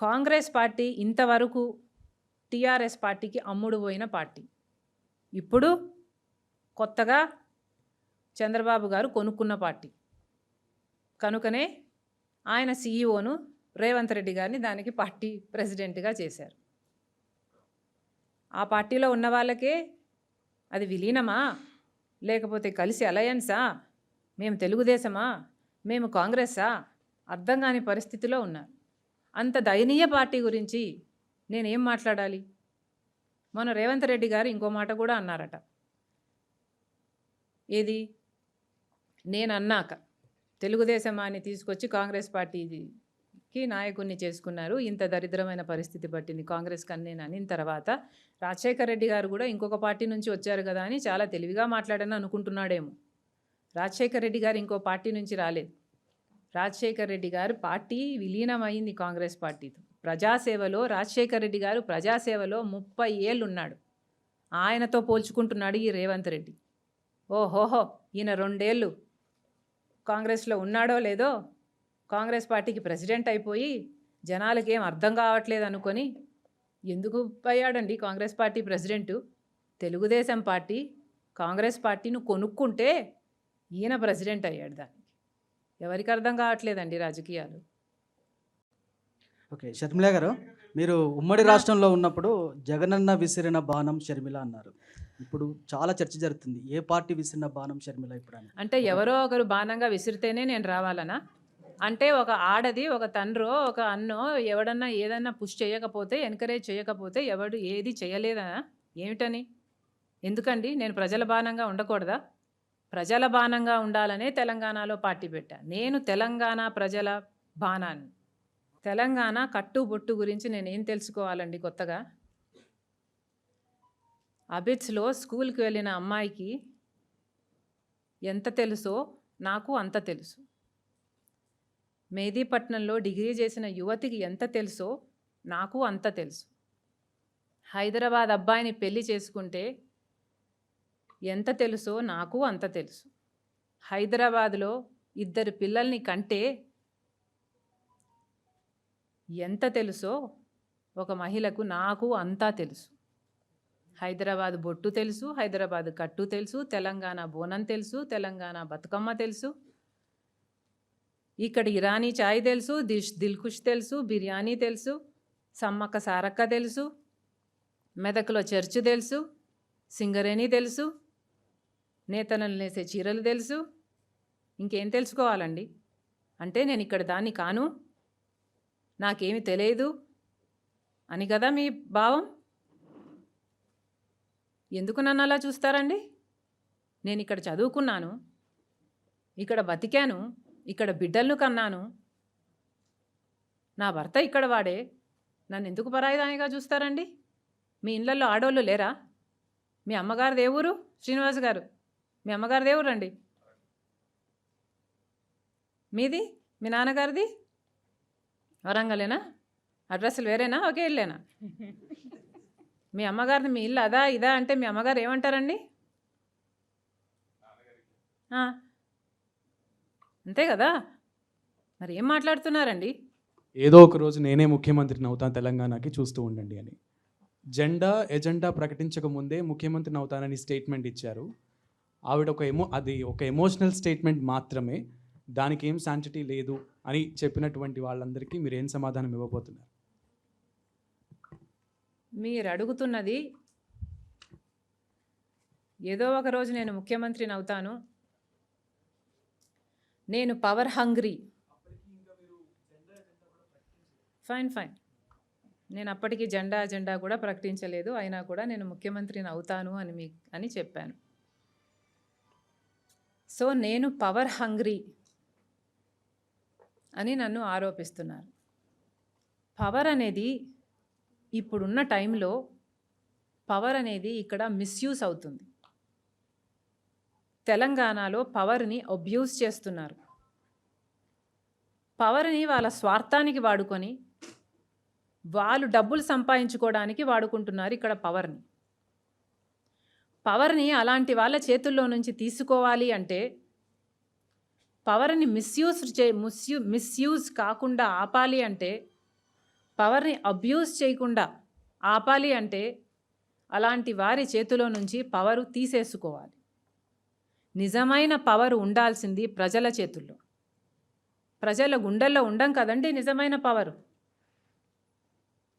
Congress party ఇంతవరకు TRS పార్టీకి అమ్ముడు పోయిన పార్టీ. ఇప్పుడు కొత్తగా చంద్రబాబు గారు కొనుక్కున్న పార్టీ. కనుకనే ఆయన సీఈఓను రేవంత్ రెడ్డి గారిని దానికి పార్టీ ప్రెసిడెంట్గా చేశారు. ఆ పార్టీలో ఉన్న వాళ్ళకే అది విలీనమా? లేకపోతే కలిసి అలయన్సా? మేము తెలుగుదేశమా? మేము కాంగ్రెస్సా? అర్థం కాని పరిస్థితిలో ఉన్నారు. అంత దయనీయ పార్టీ గురించి నేనేం మాట్లాడాలి? మన రేవంత్ రెడ్డి గారు ఇంకో మాట కూడా అన్నారట. ఏది? నేను అన్నాక తెలుగుదేశం అని తీసుకొచ్చి కాంగ్రెస్ పార్టీకి నాయకుడిని చేసుకున్నారు. ఇంత దరిద్రమైన పరిస్థితి పట్టింది కాంగ్రెస్ కన్నేను అని తర్వాత రాజశేఖర రెడ్డి గారు కూడా ఇంకొక పార్టీ నుంచి వచ్చారు కదా అని చాలా తెలివిగా మాట్లాడని అనుకుంటున్నాడేమో. రాజశేఖర రెడ్డి గారు ఇంకో పార్టీ నుంచి రాలేదు. రాజశేఖర్ రెడ్డి గారు పార్టీ విలీనమైంది కాంగ్రెస్ పార్టీతో. ప్రజాసేవలో రాజశేఖర్ రెడ్డి గారు ప్రజాసేవలో ముప్పై ఏళ్ళు ఉన్నాడు ఆయనతో పోల్చుకుంటున్నాడు ఈ రేవంత్ రెడ్డి. ఓహోహో ఈయన రెండేళ్ళు కాంగ్రెస్లో ఉన్నాడో లేదో కాంగ్రెస్ పార్టీకి ప్రెసిడెంట్ అయిపోయి జనాలకి ఏం అర్థం కావట్లేదు అనుకొని ఎందుకు అయ్యాడండి Congress party president? Telugu Desam party Congress పార్టీని కొనుక్కుంటే ఈయన ప్రెసిడెంట్ అయ్యాడు దాన్ని. ఎవరికి అర్థం కావట్లేదండి రాజకీయాలు. ఓకే షర్మిల గారు మీరు ఉమ్మడి రాష్ట్రంలో ఉన్నప్పుడు జగనన్న విసిరిన బాణం షర్మిల అన్నారు. ఇప్పుడు చాలా చర్చ జరుగుతుంది. ఏ పార్టీ విసిరిన బాణం షర్మిల ఇప్పుడు అని? అంటే ఎవరో ఒకరు బాణంగా విసిరితేనే నేను రావాలనా? అంటే ఒక ఆడది ఒక తండ్రో ఒక అన్నో ఎవడన్నా ఏదన్నా పుష్ చేయకపోతే ఎంకరేజ్ చేయకపోతే ఎవడు ఏది చేయలేదనా? ఏమిటని? ఎందుకండి? నేను ప్రజల బాణంగా ఉండకూడదా? ప్రజల బాణంగా ఉండాలనే తెలంగాణలో పార్టీ పెట్టా. నేను తెలంగాణ ప్రజల బాణాన్ని. తెలంగాణ కట్టుబొట్టు గురించి నేను ఏం తెలుసుకోవాలండి కొత్తగా? అబిట్స్లో స్కూల్కి వెళ్ళిన అమ్మాయికి ఎంత తెలుసో నాకు అంత తెలుసు. మేదీపట్నంలో డిగ్రీ చేసిన యువతికి ఎంత తెలుసో నాకు అంత తెలుసు. హైదరాబాద్ అబ్బాయిని పెళ్ళి చేసుకుంటే ఎంత తెలుసో నాకు అంత తెలుసు. హైదరాబాద్లో ఇద్దరు పిల్లల్ని కంటే ఎంత తెలుసో ఒక మహిళకు నాకు అంతా తెలుసు. హైదరాబాద్ బొట్టు తెలుసు హైదరాబాద్ కట్టు తెలుసు తెలంగాణ బోనం తెలుసు తెలంగాణ బతుకమ్మ తెలుసు. ఇక్కడ ఇరానీ చాయ్ తెలుసు దిష్ దిల్కుష్ తెలుసు బిర్యానీ తెలుసు సమ్మక్క సారక్క తెలుసు మెదక్లో చర్చ్ తెలుసు సింగరేణి తెలుసు నేతలను నేసే చీరలు తెలుసు? ఇంకేం తెలుసుకోవాలండి? అంటే నేను ఇక్కడ దాన్ని కాను. నాకేమి తెలియదు. అని కదా మీ భావం? ఎందుకు నన్ను అలా చూస్తారండి? నేను ఇక్కడ చదువుకున్నాను. ఇక్కడ బతికాను. ఇక్కడ బిడ్డలను కన్నాను. నా భర్త ఇక్కడ వాడే. నన్ను ఎందుకు పరాయిదానిగా చూస్తారండి? మీ ఇళ్ళల్లో ఆడోళ్ళు లేరా? మీ అమ్మగారు దేవూరు శ్రీనివాస్ గారు. మీ అమ్మగారి దేవురు రండి మీది? మీ నాన్నగారిది? వరంగలేనా? అడ్రస్లు వేరేనా? ఒకే ఇల్లేనా? మీ అమ్మగారిది మీ ఇల్లు అదా ఇదా అంటే మీ అమ్మగారు ఏమంటారండి? అంతే కదా? మరి ఏం మాట్లాడుతున్నారండి? ఏదో ఒక రోజు నేనే ముఖ్యమంత్రిని అవుతాను తెలంగాణకి చూస్తూ ఉండండి అని. జెండా ఎజెండా ప్రకటించక ముందే ముఖ్యమంత్రిని అవుతానని స్టేట్మెంట్ ఇచ్చారు. ఆవిడ ఒక ఎమో అది ఒక ఎమోషనల్ స్టేట్మెంట్ మాత్రమే దానికి ఏం శాంటిటీ లేదు అని చెప్పినటువంటి వాళ్ళందరికీ మీరు ఏం సమాధానం ఇవ్వబోతున్నారు? మీరు అడుగుతున్నది ఏదో ఒక రోజు నేను ముఖ్యమంత్రిని అవుతాను. నేను పవర్ హంగ్రీ ఫైన్ ఫైన్ నేను అప్పటికి జెండా జెండా కూడా ప్రకటించలేదు. అయినా కూడా నేను ముఖ్యమంత్రిని అవుతాను అని మీ అని చెప్పాను. సో నేను పవర్ హంగ్రీ అని నన్ను ఆరోపిస్తున్నారు. పవర్ అనేది ఇప్పుడున్న టైంలో పవర్ అనేది ఇక్కడ మిస్యూస్ అవుతుంది. తెలంగాణలో పవర్ని అబ్యూస్ చేస్తున్నారు. పవర్ని వాళ్ళ స్వార్థానికి వాడుకొని వాళ్ళు డబ్బులు సంపాదించుకోవడానికి వాడుకుంటున్నారు ఇక్కడ పవర్ని. పవర్ని అలాంటి వాళ్ళ చేతుల్లో నుంచి తీసుకోవాలి అంటే పవర్ని మిస్యూజ్ చే మిస్యూ మిస్యూజ్ కాకుండా ఆపాలి అంటే పవర్ని అబ్యూస్ చేయకుండా ఆపాలి అంటే అలాంటి వారి చేతిలో నుంచి పవరు తీసేసుకోవాలి. నిజమైన పవర్ ఉండాల్సింది ప్రజల చేతుల్లో. ప్రజల గుండెల్లో ఉండం కదండి నిజమైన పవరు.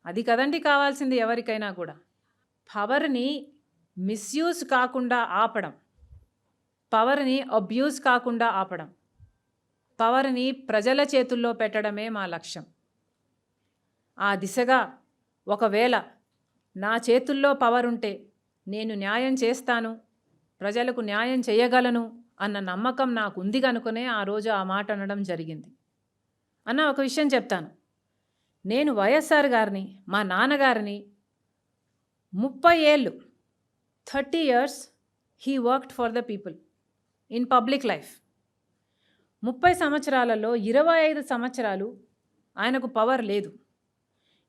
అది కదండి కావాల్సింది ఎవరికైనా కూడా. పవర్ని మిస్యూజ్ కాకుండా ఆపడం. పవర్ని అబ్యూజ్ కాకుండా ఆపడం. పవర్ని ప్రజల చేతుల్లో పెట్టడమే మా లక్ష్యం. ఆ దిశగా ఒకవేళ నా చేతుల్లో పవర్ ఉంటే నేను న్యాయం చేస్తాను ప్రజలకు న్యాయం చేయగలను అన్న నమ్మకం నాకు ఉంది కనుకనే ఆ రోజు ఆ మాట అనడం జరిగింది. అన్న ఒక విషయం చెప్తాను. నేను వైఎస్ఆర్ గారిని మా నాన్నగారిని ముప్పై ఏళ్ళు thirty years he worked for the people in public life. ముప్పై సంవత్సరాలలో ఇరవై ఐదు సంవత్సరాలు ఆయనకు పవర్ లేదు.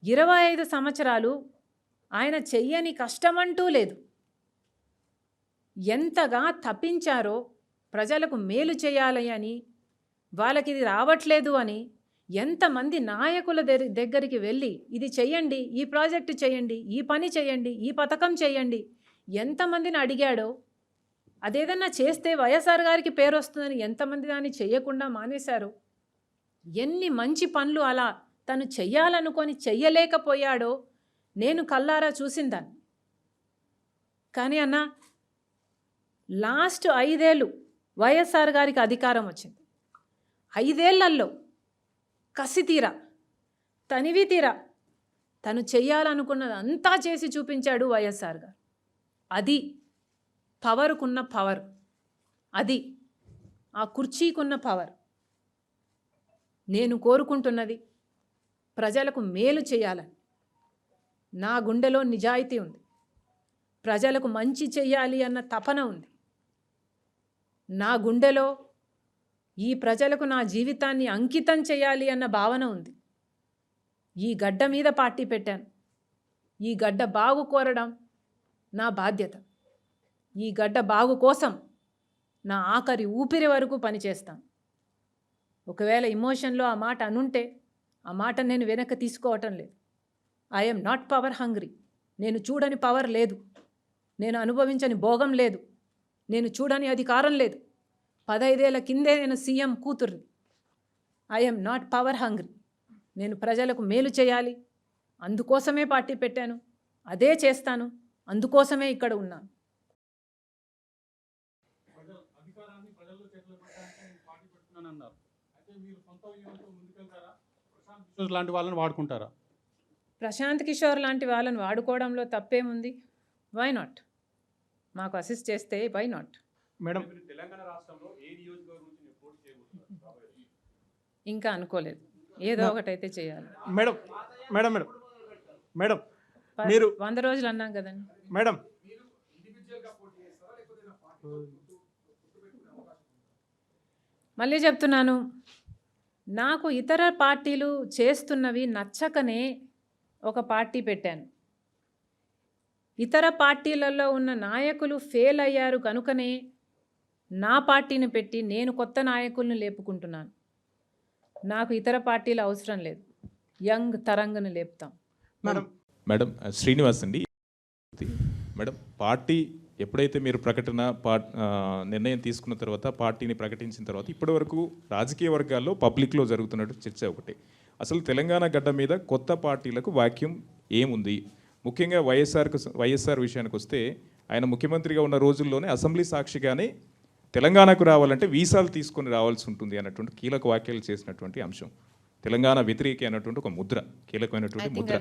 ఇరవై ఐదు సంవత్సరాలు ఆయన చెయ్యని కష్టమంటూ లేదు. ఎంతగా తప్పించారో ప్రజలకు మేలు చేయాలి అని వాళ్ళకి ఇది రావట్లేదు అని ఎంతమంది నాయకుల దగ్గ- దగ్గరికి వెళ్ళి ఇది చెయ్యండి ఈ ప్రాజెక్టు చేయండి ఈ పని చేయండి ఈ పథకం చేయండి ఎంతమందిని అడిగాడో అదేదన్నా చేస్తే వైఎస్ఆర్ గారికి పేరు వస్తుందని ఎంతమంది దాన్ని చేయకుండా మానేశారు? ఎన్ని మంచి పనులు అలా తను చెయ్యాలనుకొని చెయ్యలేకపోయాడో నేను కల్లారా చూసిందాన్ని కానీ అన్న లాస్ట్ ఐదేళ్ళు వైఎస్ఆర్ గారికి అధికారం వచ్చింది. ఐదేళ్ళలో కసి తీరా తనివి తీరా తను చెయ్యాలనుకున్నది అంతా చేసి చూపించాడు వైఎస్ఆర్ గారు. అది పవర్కున్న పవర్. అది ఆ కుర్చీకున్న పవర్. నేను కోరుకుంటున్నది ప్రజలకు మేలు చేయాలని. నా గుండెలో నిజాయితీ ఉంది. ప్రజలకు మంచి చెయ్యాలి అన్న తపన ఉంది. నా గుండెలో ఈ ప్రజలకు నా జీవితాన్ని అంకితం చేయాలి అన్న భావన ఉంది. ఈ గడ్డ మీద పార్టీ పెట్టాను. ఈ గడ్డ బాగు కోరడం నా బాధ్యత. ఈ గడ్డ బాగు కోసం నా ఆఖరి ఊపిరి వరకు పనిచేస్తాను ఒకవేళ ఇమోషన్లో ఆ మాట అనుంటే ఆ మాట నేను వెనక్కి తీసుకోవటం లేదు. ఐఎమ్ నాట్ పవర్ హంగ్రీ నేను చూడని పవర్ లేదు. నేను అనుభవించని భోగం లేదు. నేను చూడని అధికారం లేదు. పదైదేళ్ళ కిందే నేను సీఎం కూతుర్ని. ఐఎమ్ నాట్ పవర్ హంగ్రీ నేను ప్రజలకు మేలు చేయాలి. అందుకోసమే పార్టీ పెట్టాను. అదే చేస్తాను. అందుకోసమే ఇక్కడ ఉన్నాను లాంటి వాళ్ళని వాడుకుంటారా? ప్రశాంత్ కిషోర్ లాంటి వాళ్ళని వాడుకోవడంలో తప్పేముంది? వై నాట్ మాకు అసిస్ట్ చేస్తే వై నాట్ మేడం తెలంగాణ రాష్ట్రంలో ఏ ఇంకా అనుకోలేదు. ఏదో ఒకటైతే చేయాలి. మేడం మేడం మేడం మేడం మీరు వంద రోజులు అన్నాం కదండి. మేడం. మళ్ళీ చెప్తున్నాను. నాకు ఇతర పార్టీలు చేస్తున్నవి నచ్చకనే ఒక పార్టీ పెట్టాను. ఇతర పార్టీలలో ఉన్న నాయకులు ఫెయిల్ అయ్యారు కనుకనే నా పార్టీని పెట్టి నేను కొత్త నాయకులను లేపుకుంటున్నాను. నాకు ఇతర పార్టీలు అవసరం లేదు. యంగ్ తరంగను లేపుతాం. మేడం మేడం శ్రీనివాస్ అండి. మేడం పార్టీ ఎప్పుడైతే మీరు ప్రకటన పా నిర్ణయం తీసుకున్న తర్వాత పార్టీని ప్రకటించిన తర్వాత ఇప్పటివరకు రాజకీయ వర్గాల్లో పబ్లిక్లో జరుగుతున్నట్టు చర్చ ఒకటి. అసలు తెలంగాణ గడ్డ మీద కొత్త పార్టీలకు వాక్యం ఏముంది? ముఖ్యంగా వైఎస్ఆర్కు వైఎస్ఆర్ విషయానికి వస్తే ఆయన ముఖ్యమంత్రిగా ఉన్న రోజుల్లోనే అసెంబ్లీ సాక్షిగానే తెలంగాణకు రావాలంటే వీసాలు తీసుకొని రావాల్సి ఉంటుంది అన్నటువంటి కీలక వ్యాఖ్యలు చేసినటువంటి అంశం. తెలంగాణ వ్యతిరేకి అన్నటువంటి ఒక ముద్ర కీలకమైనటువంటి ముద్ర.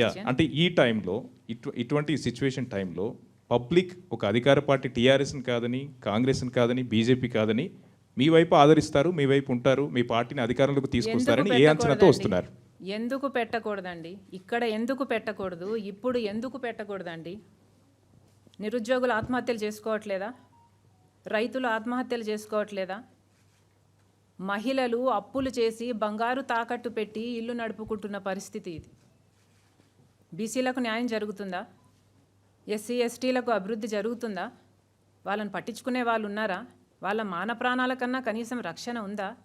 యా అంటే ఈ టైంలో ఇటు ఇటువంటి సిచ్యువేషన్ టైంలో పబ్లిక్ ఒక అధికార పార్టీ టీఆర్ఎస్ని కాదని కాంగ్రెస్ని కాదని బీజేపీ కాదని మీ వైపు ఆదరిస్తారు మీ వైపు ఉంటారు మీ పార్టీని అధికారంలోకి తీసుకొస్తారని ఏ అంచనాతో వస్తున్నారు? ఎందుకు పెట్టకూడదండి? ఇక్కడ ఎందుకు పెట్టకూడదు? ఇప్పుడు ఎందుకు పెట్టకూడదండి? నిరుద్యోగులు ఆత్మహత్యలు చేసుకోవట్లేదా? రైతులు ఆత్మహత్యలు చేసుకోవట్లేదా? మహిళలు అప్పులు చేసి బంగారు తాకట్టు పెట్టి ఇల్లు నడుపుకుంటున్న పరిస్థితి ఇది. బీసీలకు న్యాయం జరుగుతుందా? ఎస్సీ ఎస్టీలకు అభివృద్ధి జరుగుతుందా? వాళ్ళని పట్టించుకునే వాళ్ళు ఉన్నారా? వాళ్ళ మాన ప్రాణాల కన్నా కనీసం రక్షణ ఉందా?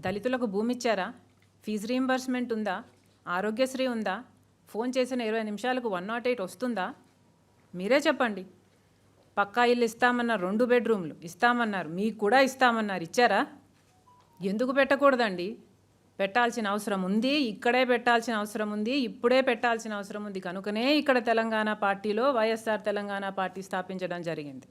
దళితులకు భూమి ఇచ్చారా ఫీజు రీంబర్స్మెంట్ ఉందా? ఆరోగ్యశ్రీ ఉందా? ఫోన్ చేసిన ఇరవై నిమిషాలకు వన్ నాట్ ఎయిట్ వస్తుందా? మీరే చెప్పండి. పక్కా ఇల్లు ఇస్తామన్నారు రెండు బెడ్రూమ్లు ఇస్తామన్నారు. మీకు కూడా ఇస్తామన్నారు. ఇచ్చారా? ఎందుకు పెట్టకూడదండి? పెట్టాల్సిన అవసరం ఉంది ఇక్కడే పెట్టాల్సిన అవసరం ఉంది ఇప్పుడే పెట్టాల్సిన అవసరం ఉంది కనుకనే ఇక్కడ తెలంగాణ పార్టీలో వైఎస్ఆర్ తెలంగాణ పార్టీ స్థాపించడం జరిగింది.